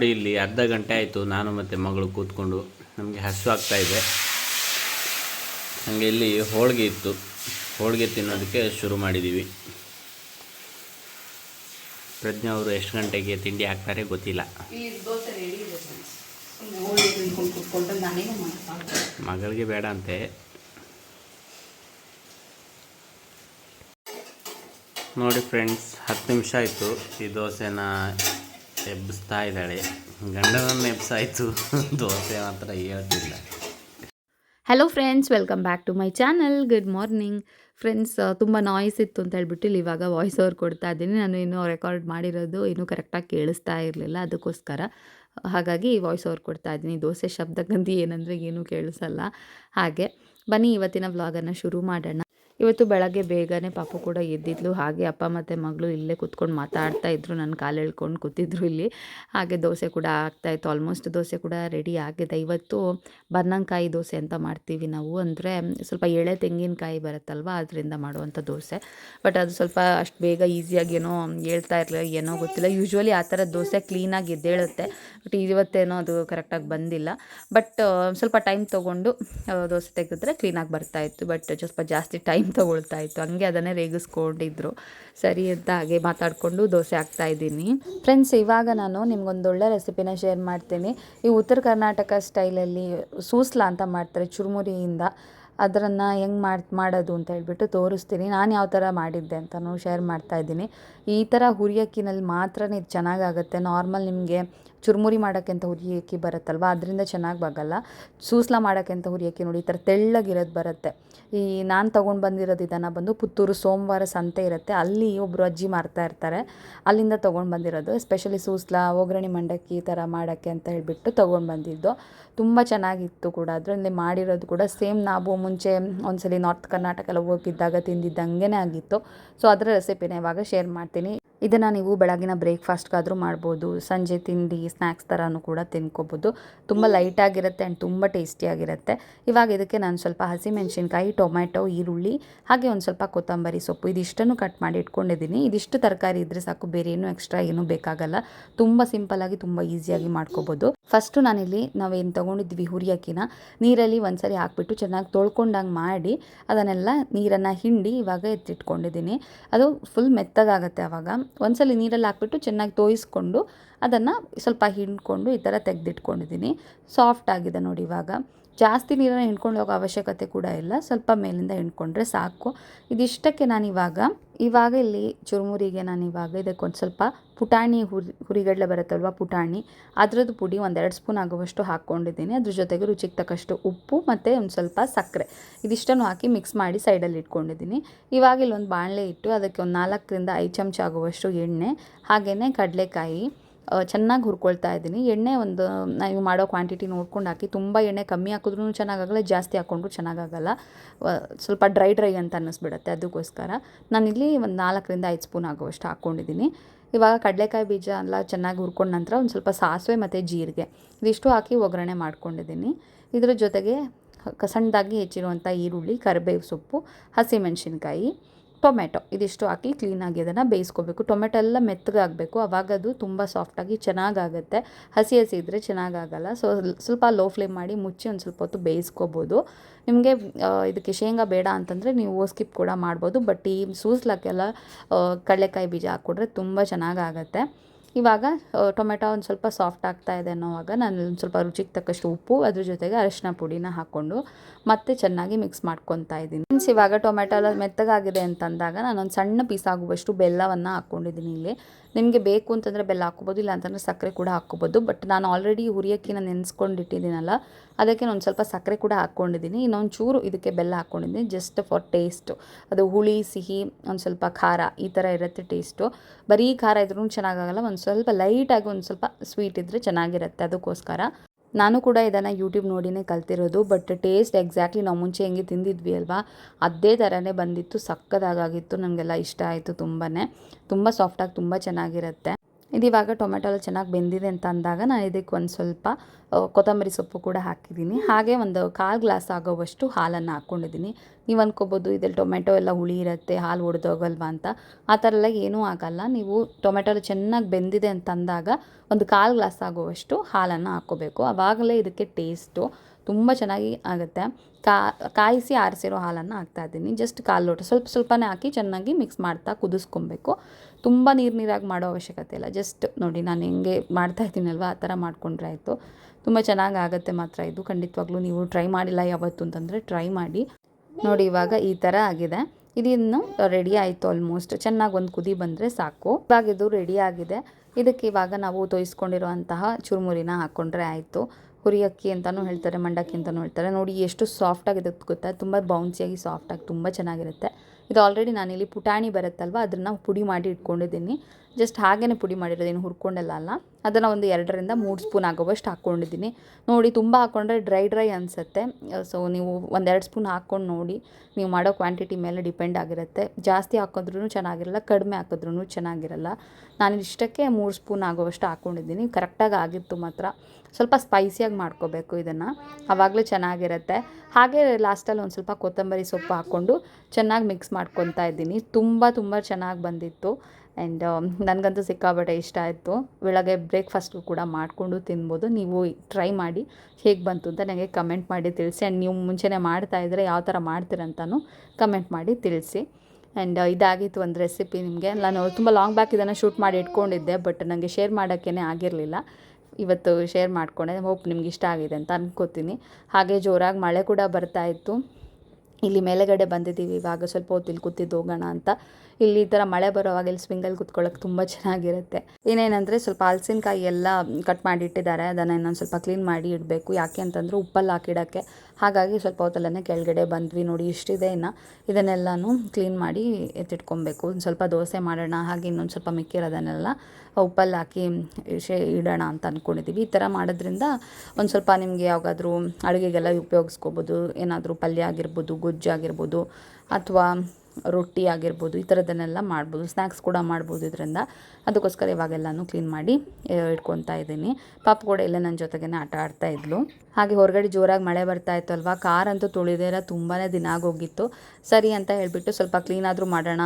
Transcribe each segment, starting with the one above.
ನೋಡಿ ಇಲ್ಲಿ ಅರ್ಧ ಗಂಟೆ ಆಯಿತು. ನಾನು ಮತ್ತು ಮಗಳು ಕೂತ್ಕೊಂಡು ನಮಗೆ ಹಸು ಆಗ್ತಾ ಇದೆ. ಹಾಗೆ ಇಲ್ಲಿ ಹೋಳಿಗೆ ಇತ್ತು. ಹೋಳಿಗೆ ತಿನ್ನೋದಕ್ಕೆ ಶುರು ಮಾಡಿದ್ದೀವಿ ಪ್ರಜ್ಞಾ ಅವರು ಎಷ್ಟು ಗಂಟೆಗೆ ತಿಂಡಿ ಹಾಕ್ತಾರೆ ಗೊತ್ತಿಲ್ಲ. ಮಗಳಿಗೆ ಬೇಡ ಅಂತೆ. ನೋಡಿ ಫ್ರೆಂಡ್ಸ್ ಹತ್ತು ನಿಮಿಷ ಆಯಿತು ಈ ದೋಸೆನ ಎಬ್ಬಿಸ್ತಾ ಇದ್ದಾಳೆ. ಗಂಡನನ್ನು ಎಬ್ಸಾಯಿತು. ದೋಸೆ ಮಾತ್ರ ಹೇಳ್ತಿಲ್ಲ hello friends welcome back to my channel good morning friends ತುಂಬ ನಾಯ್ಸ್ ಇತ್ತು ಅಂತ ಹೇಳ್ಬಿಟ್ಟು ಇಲ್ಲಿ ಇವಾಗ ವಾಯ್ಸ್ ಓವರ್ ಕೊಡ್ತಾ ಇದ್ದೀನಿ. ನಾನು ಇನ್ನೂ ರೆಕಾರ್ಡ್ ಮಾಡಿರೋದು ಇನ್ನೂ ಕರೆಕ್ಟಾಗಿ ಕೇಳಿಸ್ತಾ ಇರಲಿಲ್ಲ, ಅದಕ್ಕೋಸ್ಕರ. ಹಾಗಾಗಿ ವಾಯ್ಸ್ ಓವರ್ ಕೊಡ್ತಾ ಇದ್ದೀನಿ. ದೋಸೆ ಶಬ್ದಕ್ಕಂತ ಏನಂದರೆ ಏನೂ ಕೇಳಿಸಲ್ಲ. ಹಾಗೆ ಬನ್ನಿ, ಇವತ್ತಿನ ವ್ಲಾಗನ್ನು ಶುರು ಮಾಡೋಣ. ಇವತ್ತು ಬೆಳಗ್ಗೆ ಬೇಗನೆ ಪಾಪು ಕೂಡ ಎದ್ದಿದ್ಲು. ಹಾಗೆ ಅಪ್ಪ ಮತ್ತು ಮಗಳು ಇಲ್ಲೇ ಕೂತ್ಕೊಂಡು ಮಾತಾಡ್ತಾ ಇದ್ರು. ನನ್ನ ಕಾಲು ಎಳ್ಕೊಂಡು ಕೂತಿದ್ರು ಇಲ್ಲಿ. ಹಾಗೆ ದೋಸೆ ಕೂಡ ಆಗ್ತಾಯಿತ್ತು ಆಲ್ಮೋಸ್ಟ್ ದೋಸೆ ಕೂಡ ರೆಡಿ ಆಗಿದೆ. ಇವತ್ತು ಬನ್ನಂಕಾಯಿ ದೋಸೆ ಅಂತ ಮಾಡ್ತೀವಿ ನಾವು. ಅಂದರೆ ಸ್ವಲ್ಪ ಎಳೆ ತೆಂಗಿನಕಾಯಿ ಬರುತ್ತಲ್ವ? ಅದರಿಂದ ಮಾಡುವಂಥ ದೋಸೆ. ಬಟ್ ಅದು ಸ್ವಲ್ಪ ಅಷ್ಟು ಬೇಗ ಈಸಿಯಾಗಿ ಏನೋ ಹೇಳ್ತಾ ಇರಲಿಲ್ಲ, ಏನೋ ಗೊತ್ತಿಲ್ಲ. ಯೂಶ್ವಲಿ ಆ ಥರ ದೋಸೆ ಕ್ಲೀನಾಗಿ ಎದ್ದೇಳುತ್ತೆ. ಬಟ್ ಇವತ್ತೇನೋ ಅದು ಕರೆಕ್ಟಾಗಿ ಬಂದಿಲ್ಲ. ಬಟ್ ಸ್ವಲ್ಪ ಟೈಮ್ ತೊಗೊಂಡು ದೋಸೆ ತೆಗೆದ್ರೆ ಕ್ಲೀನಾಗಿ ಬರ್ತಾಯಿತ್ತು ಬಟ್ ಸ್ವಲ್ಪ ಜಾಸ್ತಿ ಟೈಮ್ ತೊಗೊಳ್ತಾ ಇತ್ತು. ಹಂಗೆ ಅದನ್ನೇ ರೇಗಿಸ್ಕೊಂಡಿದ್ರು. ಸರಿ ಅಂತ ಹಾಗೆ ಮಾತಾಡಿಕೊಂಡು ದೋಸೆ ಹಾಕ್ತಾ ಇದ್ದೀನಿ. ಫ್ರೆಂಡ್ಸ್ ಇವಾಗ ನಾನು ನಿಮ್ಗೊಂದು ಒಳ್ಳೆ ರೆಸಿಪಿನ ಶೇರ್ ಮಾಡ್ತೀನಿ. ಈ ಉತ್ತರ ಕರ್ನಾಟಕ ಸ್ಟೈಲಲ್ಲಿ ಸೂಸ್ಲಾ ಅಂತ ಮಾಡ್ತಾರೆ ಚುರುಮುರಿಯಿಂದ. ಅದನ್ನು ಹೆಂಗೆ ಮಾಡಿ, ಮಾಡೋದು ಅಂತ ಹೇಳ್ಬಿಟ್ಟು ತೋರಿಸ್ತೀನಿ. ನಾನು ಯಾವ ಥರ ಮಾಡಿದ್ದೆ ಅಂತಲೂ ಶೇರ್ ಮಾಡ್ತಾ ಇದ್ದೀನಿ. ಈ ಥರ ಹುರಿಯಕ್ಕಿನಲ್ಲಿ ಮಾತ್ರ ಇದು ಚೆನ್ನಾಗಾಗುತ್ತೆ. ನಾರ್ಮಲ್ ನಿಮಗೆ ಚುರುಮುರಿ ಮಾಡೋಕ್ಕೆ ಅಂತ ಹುರಿ ಅಕ್ಕಿ ಬರುತ್ತಲ್ವ? ಅದರಿಂದ ಚೆನ್ನಾಗಿ ಬಾಗಲ್ಲ. ಸೂಸ್ಲ ಮಾಡೋಕ್ಕೆ ಅಂತ ಹುರಿ ನೋಡಿ, ಈ ಥರ ತೆಳ್ಳಗಿರೋದು ಬರುತ್ತೆ. ಈ ನಾನು ತೊಗೊಂಡು ಬಂದಿರೋದು ಇದನ್ನು ಬಂದು ಪುತ್ತೂರು ಸೋಮವಾರ ಸಂತೆ ಇರುತ್ತೆ. ಅಲ್ಲಿ ಒಬ್ಬರು ಅಜ್ಜಿ ಮಾರ್ತಾ ಇರ್ತಾರೆ. ಅಲ್ಲಿಂದ ತೊಗೊಂಡು ಬಂದಿರೋದು. ಎಸ್ಪೆಷಲಿ ಸೂಸ್ಲ ಒಗ್ಗರಣೆ ಮಂಡಕ್ಕಿ ಈ ಥರ ಮಾಡೋಕ್ಕೆ ಅಂತ ಹೇಳಿಬಿಟ್ಟು ತೊಗೊಂಡು ಬಂದಿದ್ದು. ತುಂಬ ಚೆನ್ನಾಗಿತ್ತು ಕೂಡ. ಅದರಲ್ಲಿ ಮಾಡಿರೋದು ಕೂಡ ಸೇಮ್ ನಾವು ಮುಂಚೆ ಒಂದ್ಸಲಿ ನಾರ್ತ್ ಕರ್ನಾಟಕ ಎಲ್ಲ ಹೋಗಿದ್ದಾಗ ತಿಂದಿದ್ದಂಗೆ ಆಗಿತ್ತು. ಸೊ ಅದರ ರೆಸಿಪಿನ ಇವಾಗ ಶೇರ್ ಮಾಡ್ತೀನಿ. ಇದನ್ನು ನೀವು ಬೆಳಗಿನ ಬ್ರೇಕ್ಫಾಸ್ಟ್ಗಾದರೂ ಮಾಡ್ಬೋದು. ಸಂಜೆ ತಿಂಡಿ ಸ್ನ್ಯಾಕ್ಸ್ ಥರನೂ ಕೂಡ ತಿನ್ಕೋಬೋದು. ತುಂಬ ಲೈಟಾಗಿರುತ್ತೆ ಆ್ಯಂಡ್ ತುಂಬ ಟೇಸ್ಟಿಯಾಗಿರುತ್ತೆ. ಇವಾಗ ಇದಕ್ಕೆ ನಾನು ಸ್ವಲ್ಪ ಹಸಿಮೆಣಸಿನ್ಕಾಯಿ, ಟೊಮ್ಯಾಟೊ, ಈರುಳ್ಳಿ, ಹಾಗೆ ಒಂದು ಸ್ವಲ್ಪ ಕೊತ್ತಂಬರಿ ಸೊಪ್ಪು ಇದಿಷ್ಟನ್ನು ಕಟ್ ಮಾಡಿ ಇಟ್ಕೊಂಡಿದ್ದೀನಿ. ಇದಿಷ್ಟು ತರಕಾರಿ ಇದ್ದರೆ ಸಾಕು, ಬೇರೆ ಏನೂ ಎಕ್ಸ್ಟ್ರಾ ಏನೂ ಬೇಕಾಗಲ್ಲ. ತುಂಬ ಸಿಂಪಲ್ಲಾಗಿ ತುಂಬ ಈಸಿಯಾಗಿ ಮಾಡ್ಕೋಬೋದು. ಫಸ್ಟು ನಾನಿಲ್ಲಿ ನಾವೇನು ತೊಗೊಂಡಿದ್ವಿ ಹುರಿಯಕ್ಕಿನ ನೀರಲ್ಲಿ ಒಂದ್ಸರಿ ಹಾಕ್ಬಿಟ್ಟು ಚೆನ್ನಾಗಿ ತೊಳ್ಕೊಂಡಂಗೆ ಮಾಡಿ, ಅದನ್ನೆಲ್ಲ ನೀರನ್ನು ಹಿಂಡಿ ಇವಾಗ ಎತ್ತಿಟ್ಕೊಂಡಿದ್ದೀನಿ. ಅದು ಫುಲ್ ಮೆತ್ತಗಾಗತ್ತೆ ಆವಾಗ ಒಂದ್ಸಲಿ ನೀರಲ್ಲಿ ಹಾಕ್ಬಿಟ್ಟು ಚೆನ್ನಾಗಿ ತೋಯಿಸ್ಕೊಂಡು ಅದನ್ನು ಸ್ವಲ್ಪ ಹಿಂಡ್ಕೊಂಡು ಈ ಥರ ತೆಗೆದಿಟ್ಕೊಂಡಿದ್ದೀನಿ. ಸಾಫ್ಟ್ ಆಗಿದೆ ನೋಡಿ ಇವಾಗ. ಜಾಸ್ತಿ ನೀರನ್ನು ಹಿಂಡ್ಕೊಂಡು ಹೋಗೋ ಅವಶ್ಯಕತೆ ಕೂಡ ಇಲ್ಲ. ಸ್ವಲ್ಪ ಮೇಲಿಂದ ಹಿಂಡ್ಕೊಂಡ್ರೆ ಸಾಕು. ಇದಿಷ್ಟಕ್ಕೆ ನಾನು ಇವಾಗ ಇಲ್ಲಿ ಚುರುಮುರಿಗೆ ನಾನು ಇವಾಗ ಇದಕ್ಕೆ ಒಂದು ಸ್ವಲ್ಪ ಪುಟಾಣಿ ಹುರಿ, ಹುರಿಗಡಲೆ ಬರುತ್ತಲ್ವ ಪುಟಾಣಿ, ಅದರದ್ದು ಪುಡಿ ಒಂದೆರಡು ಸ್ಪೂನ್ ಆಗುವಷ್ಟು ಹಾಕ್ಕೊಂಡಿದ್ದೀನಿ. ಅದ್ರ ಜೊತೆಗೆ ರುಚಿಗೆ ತಕ್ಕಷ್ಟು ಉಪ್ಪು ಮತ್ತು ಒಂದು ಸ್ವಲ್ಪ ಸಕ್ಕರೆ ಇದಿಷ್ಟನ್ನು ಹಾಕಿ ಮಿಕ್ಸ್ ಮಾಡಿ ಸೈಡಲ್ಲಿ ಇಟ್ಕೊಂಡಿದ್ದೀನಿ. ಇವಾಗ ಇಲ್ಲೊಂದು ಬಾಣಲೆ ಇಟ್ಟು ಅದಕ್ಕೆ ಒಂದು ನಾಲ್ಕರಿಂದ ಐದು ಚಮಚ ಆಗುವಷ್ಟು ಎಣ್ಣೆ ಹಾಗೆಯೇ ಕಡಲೆಕಾಯಿ ಚೆನ್ನಾಗಿ ಹುರ್ಕೊಳ್ತಾ ಇದ್ದೀನಿ. ಎಣ್ಣೆ ಒಂದು ನಾವು ಮಾಡೋ ಕ್ವಾಂಟಿಟಿ ನೋಡ್ಕೊಂಡು ಹಾಕಿ, ತುಂಬ ಎಣ್ಣೆ ಕಮ್ಮಿ ಹಾಕಿದ್ರೂ ಚೆನ್ನಾಗಾಗಲ್ಲ, ಜಾಸ್ತಿ ಹಾಕ್ಕೊಂಡ್ರು ಚೆನ್ನಾಗಾಗಲ್ಲ. ಸ್ವಲ್ಪ ಡ್ರೈ ಡ್ರೈ ಅಂತ ಅನ್ನಿಸ್ಬಿಡುತ್ತೆ ಅದಕ್ಕೋಸ್ಕರ ನಾನಿಲ್ಲಿ ಒಂದು ನಾಲ್ಕರಿಂದ ಐದು ಸ್ಪೂನ್ ಆಗುವಷ್ಟು ಹಾಕ್ಕೊಂಡಿದ್ದೀನಿ ಇವಾಗ ಕಡಲೆಕಾಯಿ ಬೀಜ ಎಲ್ಲ ಚೆನ್ನಾಗಿ ಹುರ್ಕೊಂಡ ನಂತರ ಒಂದು ಸ್ವಲ್ಪ ಸಾಸಿವೆ ಮತ್ತು ಜೀರಿಗೆ, ಇದಿಷ್ಟು ಹಾಕಿ ಒಗ್ಗರಣೆ ಮಾಡ್ಕೊಂಡಿದ್ದೀನಿ ಇದರ ಜೊತೆಗೆ ಸಣ್ಣದಾಗಿ ಹೆಚ್ಚಿರುವಂಥ ಈರುಳ್ಳಿ, ಕರಿಬೇವು ಸೊಪ್ಪು, ಹಸಿಮೆಣಸಿನ್ಕಾಯಿ. ಟೊಮೆಟೊ ಇದಿಷ್ಟು ಹಾಕಿ ಕ್ಲೀನಾಗಿ ಅದನ್ನು ಬೇಯಿಸ್ಕೋಬೇಕು. ಟೊಮೆಟೊ ಎಲ್ಲ ಮೆತ್ತಗಾಗಬೇಕು. ಅವಾಗ ಅದು ತುಂಬ ಸಾಫ್ಟಾಗಿ ಚೆನ್ನಾಗಾಗುತ್ತೆ. ಹಸಿ ಹಸಿ ಇದ್ದರೆ ಚೆನ್ನಾಗಾಗಲ್ಲ. ಸೊ ಸ್ವಲ್ಪ ಲೋ ಫ್ಲೇಮ್ ಮಾಡಿ ಮುಚ್ಚಿ ಒಂದು ಸ್ವಲ್ಪ ಹೊತ್ತು ಬೇಯಿಸ್ಕೋಬೋದು. ನಿಮಗೆ ಇದಕ್ಕೆ ಶೇಂಗಾ ಬೇಡ ಅಂತಂದರೆ ನೀವು ಸ್ಕಿಪ್ ಕೂಡ ಮಾಡ್ಬೋದು. ಬಟ್ ಈ ಸೂಸ್ಲಕ್ಕೆಲ್ಲ ಕಡಲೆಕಾಯಿ ಬೀಜ ಹಾಕ್ಕೊಡ್ರೆ ತುಂಬ ಚೆನ್ನಾಗಾಗತ್ತೆ. ಇವಾಗ ಟೊಮೆಟೊ ಒಂದು ಸ್ವಲ್ಪ ಸಾಫ್ಟ್ ಆಗ್ತಾ ಇದೆ ಅನ್ನೋವಾಗ ನಾನು ಒಂದು ಸ್ವಲ್ಪ ರುಚಿಗೆ ತಕ್ಕಷ್ಟು ಉಪ್ಪು, ಅದ್ರ ಜೊತೆಗೆ ಅರಿಶಿನ ಪುಡಿನ ಹಾಕ್ಕೊಂಡು ಮತ್ತೆ ಚೆನ್ನಾಗಿ ಮಿಕ್ಸ್ ಮಾಡ್ಕೊತಾ ಇದ್ದೀನಿ. ಮೀನ್ಸ್ ಇವಾಗ ಟೊಮೆಟೊ ಎಲ್ಲ ಮೆತ್ತಗಾಗಿದೆ ಅಂತಂದಾಗ ನಾನೊಂದು ಸಣ್ಣ ಪೀಸ್ ಆಗುವಷ್ಟು ಬೆಲ್ಲವನ್ನು ಹಾಕ್ಕೊಂಡಿದ್ದೀನಿ ಇಲ್ಲಿ. ನಿಮಗೆ ಬೇಕು ಅಂತಂದರೆ ಬೆಲ್ಲ ಹಾಕ್ಕೋಬೋದು, ಇಲ್ಲ ಅಂತಂದರೆ ಸಕ್ಕರೆ ಕೂಡ ಹಾಕ್ಕೋಬೋದು. ಬಟ್ ನಾನು ಆಲ್ರೆಡಿ ಹುರಿಯೋಕ್ಕಿನ ನೆನೆಸ್ಕೊಂಡಿಟ್ಟಿದ್ದೀನಲ್ಲ, ಅದಕ್ಕೆ ನಾನು ಸ್ವಲ್ಪ ಸಕ್ಕರೆ ಕೂಡ ಹಾಕ್ಕೊಂಡಿದ್ದೀನಿ. ಇನ್ನೊಂದು ಚೂರು ಇದಕ್ಕೆ ಬೆಲ್ಲ ಹಾಕ್ಕೊಂಡಿದ್ದೀನಿ ಜಸ್ಟ್ ಫಾರ್ ಟೇಸ್ಟು ಅದು ಹುಳಿ, ಸಿಹಿ, ಒಂದು ಸ್ವಲ್ಪ ಖಾರ, ಈ ಥರ ಇರುತ್ತೆ ಟೇಸ್ಟು ಬರೀ ಖಾರ ಇದ್ರೂ ಚೆನ್ನಾಗಾಗಲ್ಲ ಒಂದು ಸ್ವಲ್ಪ ಲೈಟಾಗಿ ಒಂದು ಸ್ವಲ್ಪ ಸ್ವೀಟ್ ಇದ್ದರೆ ಚೆನ್ನಾಗಿರುತ್ತೆ, ಅದಕ್ಕೋಸ್ಕರ. ನಾನು ಕೂಡ ಇದನ್ನು ಯೂಟ್ಯೂಬ್ ನೋಡಿನೇ ಕಲ್ತಿರೋದು ಬಟ್ ಟೇಸ್ಟ್ ಎಕ್ಸಾಕ್ಟ್ಲಿ ನಾವು ಮುಂಚೆ ಹೆಂಗೆ ತಿಂದಿದ್ವಿ ಅಲ್ವಾ? ಅದೇ ಥರನೇ ಬಂದಿತ್ತು ಸಕ್ಕದಾಗಿತ್ತು ನನಗೆಲ್ಲ ಇಷ್ಟ ಆಯಿತು ತುಂಬಾ ತುಂಬ ಸಾಫ್ಟಾಗಿ ತುಂಬ ಚೆನ್ನಾಗಿರುತ್ತೆ. ಇದು ಇವಾಗ ಟೊಮೆಟೊ ಎಲ್ಲ ಚೆನ್ನಾಗಿ ಬೆಂದಿದೆ ಅಂತ ಅಂದಾಗ ನಾನು ಇದಕ್ಕೆ ಒಂದು ಸ್ವಲ್ಪ ಕೊತ್ತಂಬರಿ ಸೊಪ್ಪು ಕೂಡ ಹಾಕಿದ್ದೀನಿ. ಹಾಗೆ ಒಂದು ಕಾಲು ಗ್ಲಾಸ್ ಆಗೋವಷ್ಟು ಹಾಲನ್ನು ಹಾಕ್ಕೊಂಡಿದ್ದೀನಿ. ನೀವು ಅಂದ್ಕೋಬೋದು ಇದ್ರಲ್ಲಿ ಟೊಮೆಟೊ ಎಲ್ಲ ಹುಳಿ ಇರುತ್ತೆ, ಹಾಲು ಒಡೆದೋಗಲ್ವಾ ಅಂತ. ಆ ಥರ ಎಲ್ಲ ಏನೂ ಆಗಲ್ಲ. ನೀವು ಟೊಮೆಟೊ ಎಲ್ಲ ಚೆನ್ನಾಗಿ ಬೆಂದಿದೆ ಅಂತ ಅಂದಾಗ ಒಂದು ಕಾಲು ಗ್ಲಾಸ್ ಆಗುವಷ್ಟು ಹಾಲನ್ನು ಹಾಕ್ಕೋಬೇಕು. ಆವಾಗಲೇ ಇದಕ್ಕೆ ಟೇಸ್ಟು. ತುಂಬ ಚೆನ್ನಾಗಿ ಆಗುತ್ತೆ. ಕಾ, ಕಾಯಿಸಿ ಆರಿಸಿರೋ ಹಾಲನ್ನು ಹಾಕ್ತಾ ಇದ್ದೀನಿ. ಜಸ್ಟ್ ಕಾಲು ಲೋಟ. ಸ್ವಲ್ಪ ಸ್ವಲ್ಪನೇ ಹಾಕಿ ಚೆನ್ನಾಗಿ ಮಿಕ್ಸ್ ಮಾಡ್ತಾ ಕುದಿಸ್ಕೊಬೇಕು. ತುಂಬ ನೀರು ನೀರಾಗಿ ಮಾಡೋ ಅವಶ್ಯಕತೆ ಇಲ್ಲ. ಜಸ್ಟ್ ನೋಡಿ, ನಾನು ಹೆಂಗೆ ಮಾಡ್ತಾ ಇದ್ದೀನಲ್ವ? ಆ ಥರ ಮಾಡಿಕೊಂಡ್ರೆ ಆಯಿತು. ತುಂಬ ಚೆನ್ನಾಗಿ ಆಗುತ್ತೆ ಮಾತ್ರ ಇದು. ಖಂಡಿತವಾಗ್ಲೂ ನೀವು ಟ್ರೈ ಮಾಡಿಲ್ಲ ಯಾವತ್ತು ಅಂತಂದರೆ ಟ್ರೈ ಮಾಡಿ. ನೋಡಿ, ಇವಾಗ ಈ ಥರ ಆಗಿದೆ. ಇದಿನ್ನು ರೆಡಿ ಆಯಿತು ಆಲ್ಮೋಸ್ಟ್. ಚೆನ್ನಾಗಿ ಒಂದು ಕುದಿ ಬಂದರೆ ಸಾಕು. ಇವಾಗ ಇದು ರೆಡಿ ಆಗಿದೆ. ಇದಕ್ಕೆ ಇವಾಗ ನಾವು ತೋಯಿಸ್ಕೊಂಡಿರುವಂತಹ ಚುರುಮುರಿನ ಹಾಕ್ಕೊಂಡ್ರೆ ಆಯಿತು. ಹುರಿ ಅಕ್ಕಿ ಅಂತಲೂ ಹೇಳ್ತಾರೆ, ಮಂಡಕ್ಕಿ ಅಂತಲೂ ಹೇಳ್ತಾರೆ. ನೋಡಿ, ಎಷ್ಟು ಸಾಫ್ಟಾಗಿದೆ ಗೊತ್ತಾ? ತುಂಬ ಬೌನ್ಸಿಯಾಗಿ ಸಾಫ್ಟಾಗಿ ತುಂಬ ಚೆನ್ನಾಗಿರುತ್ತೆ. ಇದು ಆಲ್ರೆಡಿ ನಾನಿಲ್ಲಿ ಪುಟಾಣಿ ಬರುತ್ತಲ್ವ? ಅದನ್ನು ಪುಡಿ ಮಾಡಿ ಇಟ್ಕೊಂಡಿದ್ದೀನಿ. ಜಸ್ಟ್ ಹಾಗೇ ಪುಡಿ ಮಾಡಿರೋದೇನು ಹುರ್ಕೊಂಡೆಲ್ಲ ಅಲ್ಲ. ಅದನ್ನು ಒಂದು ಎರಡರಿಂದ ಮೂರು ಸ್ಪೂನ್ ಆಗೋವಷ್ಟು ಹಾಕ್ಕೊಂಡಿದ್ದೀನಿ. ನೋಡಿ, ತುಂಬ ಹಾಕ್ಕೊಂಡ್ರೆ ಡ್ರೈ ಡ್ರೈ ಅನಿಸುತ್ತೆ. ಸೊ ನೀವು ಒಂದೆರಡು ಸ್ಪೂನ್ ಹಾಕ್ಕೊಂಡು ನೋಡಿ. ನೀವು ಮಾಡೋ ಕ್ವಾಂಟಿಟಿ ಮೇಲೆ ಡಿಪೆಂಡ್ ಆಗಿರುತ್ತೆ. ಜಾಸ್ತಿ ಹಾಕಿದ್ರೂ ಚೆನ್ನಾಗಿರಲ್ಲ, ಕಡಿಮೆ ಹಾಕಿದ್ರೂ ಚೆನ್ನಾಗಿರಲ್ಲ. ನಾನು ಇಷ್ಟಕ್ಕೆ ಮೂರು ಸ್ಪೂನ್ ಆಗೋವಷ್ಟು ಹಾಕ್ಕೊಂಡಿದ್ದೀನಿ ಕರೆಕ್ಟಾಗಿ ಆಗಿತ್ತು ಮಾತ್ರ. ಸ್ವಲ್ಪ ಸ್ಪೈಸಿಯಾಗಿ ಮಾಡ್ಕೋಬೇಕು ಇದನ್ನು. ಆವಾಗಲೂ ಚೆನ್ನಾಗಿರುತ್ತೆ. ಹಾಗೆ ಲಾಸ್ಟಲ್ಲಿ ಒಂದು ಸ್ವಲ್ಪ ಕೊತ್ತಂಬರಿ ಸೊಪ್ಪು ಹಾಕ್ಕೊಂಡು ಚೆನ್ನಾಗಿ ಮಿಕ್ಸ್ ಮಾಡ್ಕೊತಾ ಇದ್ದೀನಿ. ತುಂಬ ತುಂಬ ಚೆನ್ನಾಗಿ ಬಂದಿತ್ತು. ಆ್ಯಂಡ್ ನನಗಂತೂ ಸಿಕ್ಕಾಬಟ್ಟೆ ಇಷ್ಟ ಆಯಿತು. ಬೆಳಗ್ಗೆ ಬ್ರೇಕ್ಫಾಸ್ಟ್ಗೂ ಕೂಡ ಮಾಡಿಕೊಂಡು ತಿನ್ಬೋದು. ನೀವು ಟ್ರೈ ಮಾಡಿ ಹೇಗೆ ಬಂತು ಅಂತ ನನಗೆ ಕಮೆಂಟ್ ಮಾಡಿ ತಿಳಿಸಿ. ಆ್ಯಂಡ್ ನೀವು ಮುಂಚೆನೇ ಮಾಡ್ತಾ ಇದ್ದರೆ ಯಾವ ಥರ ಮಾಡ್ತೀರಂತನೂ ಕಮೆಂಟ್ ಮಾಡಿ ತಿಳಿಸಿ. ಆ್ಯಂಡ್ ಇದಾಗಿತ್ತು ಒಂದು ರೆಸಿಪಿ ನಿಮಗೆ. ನಾನು ತುಂಬ ಲಾಂಗ್ ಬ್ಯಾಕ್ ಇದನ್ನು ಶೂಟ್ ಮಾಡಿ ಇಟ್ಕೊಂಡಿದ್ದೆ ಬಟ್ ನನಗೆ ಶೇರ್ ಮಾಡೋಕ್ಕೇ ಆಗಿರಲಿಲ್ಲ. ಇವತ್ತು ಶೇರ್ ಮಾಡ್ಕೊಂಡೆ. ಹೋಪ್ ನಿಮ್ಗೆ ಇಷ್ಟ ಆಗಿದೆ ಅಂತ ಅಂದ್ಕೋತೀನಿ ಹಾಗೆ ಜೋರಾಗಿ ಮಳೆ ಕೂಡ ಬರ್ತಾ ಇತ್ತು. ಇಲ್ಲಿ ಮೇಲೆಗಡೆ ಬಂದಿದ್ದೀವಿ. ಇವಾಗ ಸ್ವಲ್ಪ ಹೊತ್ತು ಇಲ್ಲಿ ಕೂತಿದ್ದು ಹೋಗೋಣ ಅಂತ. ಇಲ್ಲಿ ಈ ಥರ ಮಳೆ ಬರೋವಾಗ ಇಲ್ಲಿ ಸ್ವಿಂಗಲ್ಲಿ ಕೂತ್ಕೊಳ್ಳೋಕೆ ತುಂಬ ಚೆನ್ನಾಗಿರುತ್ತೆ. ಇನ್ನೇನಂದರೆ ಸ್ವಲ್ಪ ಹಲಸಿನಕಾಯಿ ಎಲ್ಲ ಕಟ್ ಮಾಡಿ ಇಟ್ಟಿದ್ದಾರೆ. ಅದನ್ನು ಇನ್ನೊಂದು ಸ್ವಲ್ಪ ಕ್ಲೀನ್ ಮಾಡಿ ಇಡಬೇಕು. ಯಾಕೆ ಅಂತಂದರೆ ಉಪ್ಪಲ್ಲಿ ಹಾಕಿಡೋಕ್ಕೆ. ಹಾಗಾಗಿ ಸ್ವಲ್ಪ ಹೊತ್ತಲ್ಲೇ ಕೆಳಗಡೆ ಬಂದ್ವಿ ನೋಡಿ, ಇಷ್ಟಿದೆ ಇನ್ನು. ಇದನ್ನೆಲ್ಲನೂ ಕ್ಲೀನ್ ಮಾಡಿ ಎತ್ತಿಟ್ಕೊಬೇಕು. ಒಂದು ಸ್ವಲ್ಪ ದೋಸೆ ಮಾಡೋಣ, ಹಾಗೆ ಇನ್ನೊಂದು ಸ್ವಲ್ಪ ಮಿಕ್ಕಿರೋದನ್ನೆಲ್ಲ ಉಪ್ಪಲ್ಲಿ ಹಾಕಿ ಶೇ ಇಡೋಣ ಅಂತ ಅಂದ್ಕೊಂಡಿದ್ದೀವಿ ಈ ಥರ ಮಾಡೋದ್ರಿಂದ ಒಂದು ಸ್ವಲ್ಪ ನಿಮಗೆ ಯಾವಾಗಾದರೂ ಅಡುಗೆಗೆಲ್ಲ ಉಪಯೋಗಿಸ್ಕೋಬೋದು. ಏನಾದರೂ ಪಲ್ಯ ಆಗಿರ್ಬೋದು, ಗೊಜ್ಜು ಆಗಿರ್ಬೋದು, ಅಥವಾ ರೊಟ್ಟಿ ಆಗಿರ್ಬೋದು, ಈ ಥರದನ್ನೆಲ್ಲ ಮಾಡ್ಬೋದು ಸ್ನ್ಯಾಕ್ಸ್ ಕೂಡ ಮಾಡ್ಬೋದು ಇದರಿಂದ. ಅದಕ್ಕೋಸ್ಕರ ಇವಾಗೆಲ್ಲನೂ ಕ್ಲೀನ್ ಮಾಡಿ ಇಟ್ಕೊತಾ ಇದ್ದೀನಿ. ಪಾಪು ಕೂಡ ಇಲ್ಲೇ ನನ್ನ ಜೊತೆಗೇ ಆಟ ಆಡ್ತಾ ಇದ್ಲು. ಹಾಗೆ ಹೊರಗಡೆ ಜೋರಾಗಿ ಮಳೆ ಬರ್ತಾ ಇತ್ತು ಅಲ್ವಾ ಕಾರ್ ಅಂತೂ ತುಳಿದೇರ ತುಂಬಾ ದಿನ ಆಗೋಗಿತ್ತು. ಸರಿ ಅಂತ ಹೇಳಿಬಿಟ್ಟು ಸ್ವಲ್ಪ ಕ್ಲೀನ್ ಆದರೂ ಮಾಡೋಣ.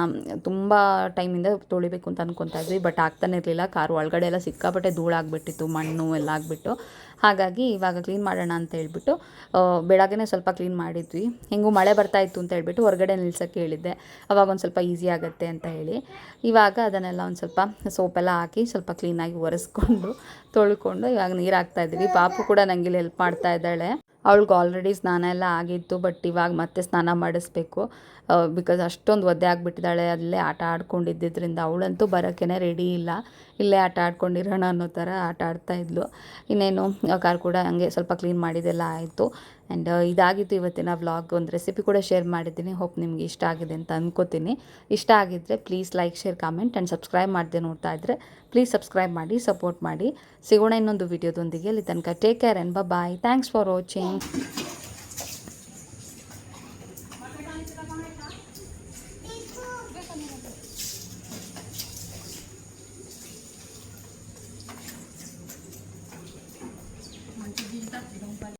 ತುಂಬ ಟೈಮಿಂದ ತೊಳಿಬೇಕು ಅಂತ ಅನ್ಕೊತಾ ಇದ್ವಿ. ಬಟ್ ಆಗ್ತಾನೆ ಇರಲಿಲ್ಲ. ಕಾರ್ ಒಳಗಡೆ ಎಲ್ಲ ಸಿಕ್ಕಾಪಟ್ಟೆ ಧೂಳಾಗ್ಬಿಟ್ಟಿತ್ತು. ಮಣ್ಣು ಎಲ್ಲ ಆಗಿಬಿಟ್ಟು. ಹಾಗಾಗಿ ಇವಾಗ ಕ್ಲೀನ್ ಮಾಡೋಣ ಅಂತ ಹೇಳಿಬಿಟ್ಟು ಬೆಳಗ್ಗೆ ಸ್ವಲ್ಪ ಕ್ಲೀನ್ ಮಾಡಿದ್ವಿ. ಹೆಂಗೂ ಮಳೆ ಬರ್ತಾ ಇತ್ತು ಅಂತ ಹೇಳಿಬಿಟ್ಟು ಹೊರಗಡೆ ನಿಲ್ಸೋಕ್ಕೆ ಹೇಳಿದ್ದೆ. ಅವಾಗ ಒಂದು ಸ್ವಲ್ಪ ಈಸಿ ಆಗುತ್ತೆ ಅಂತ ಹೇಳಿ. ಇವಾಗ ಅದನ್ನೆಲ್ಲ ಒಂದು ಸ್ವಲ್ಪ ಸೋಪೆಲ್ಲ ಹಾಕಿ ಸ್ವಲ್ಪ ಕ್ಲೀನಾಗಿ ಒರೆಸ್ಕೊಂಡು, ತೊಳ್ಕೊಂಡು ಇವಾಗ ನೀರು ಹಾಕ್ತಾ ಇದ್ದೀವಿ. ಪಾಪು ಕೂಡ ನನಗೆ ಇಲ್ಲಿ ಹೆಲ್ಪ್ ಮಾಡ್ತಾ ಇದ್ದಾಳೆ. ಅವಳಿಗೆ ಆಲ್ರೆಡಿ ಸ್ನಾನ ಎಲ್ಲ ಆಗಿತ್ತು ಬಟ್ ಇವಾಗ ಮತ್ತೆ ಸ್ನಾನ ಮಾಡಿಸ್ಬೇಕು. ಬಿಕಾಸ್ ಅಷ್ಟೊಂದು ಒದ್ದೆ ಆಗಿಬಿಟ್ಟಿದ್ದಾಳೆ. ಅಲ್ಲೇ ಆಟ ಆಡ್ಕೊಂಡಿದ್ದರಿಂದ ಅವಳಂತೂ ಬರೋಕ್ಕೇ ರೆಡಿ ಇಲ್ಲ. ಇಲ್ಲೇ ಆಟ ಆಡ್ಕೊಂಡಿರೋಣ ಅನ್ನೋ ಥರ ಆಟ ಆಡ್ತಾ ಇದ್ಲು. ಇನ್ನೇನು ಕಾರ್ ಕೂಡ ಹಂಗೆ ಸ್ವಲ್ಪ ಕ್ಲೀನ್ ಮಾಡಿದೆಲ್ಲ ಆಯಿತು. ಆ್ಯಂಡ್ ಇದಾಗಿತ್ತು ಇವತ್ತಿನ ವ್ಲಾಗ್. ಒಂದು ರೆಸಿಪಿ ಕೂಡ ಶೇರ್ ಮಾಡಿದ್ದೀನಿ. ಹೋಪ್ ನಿಮಗೆ ಇಷ್ಟ ಆಗಿದೆ ಅಂತ ಅಂದ್ಕೋತೀನಿ ಇಷ್ಟ ಆಗಿದ್ದರೆ please like share comment and subscribe ಮಾಡಿದೆ ನೋಡ್ತಾ ಇದ್ದರೆ ಪ್ಲೀಸ್ ಸಬ್ಸ್ಕ್ರೈಬ್ ಮಾಡಿ ಸಪೋರ್ಟ್ ಮಾಡಿ. ಸಿಗೋಣ ಇನ್ನೊಂದು ವಿಡಿಯೋದೊಂದಿಗೆ ಅಲ್ಲಿ ತನಕ take care and bye thanks for watching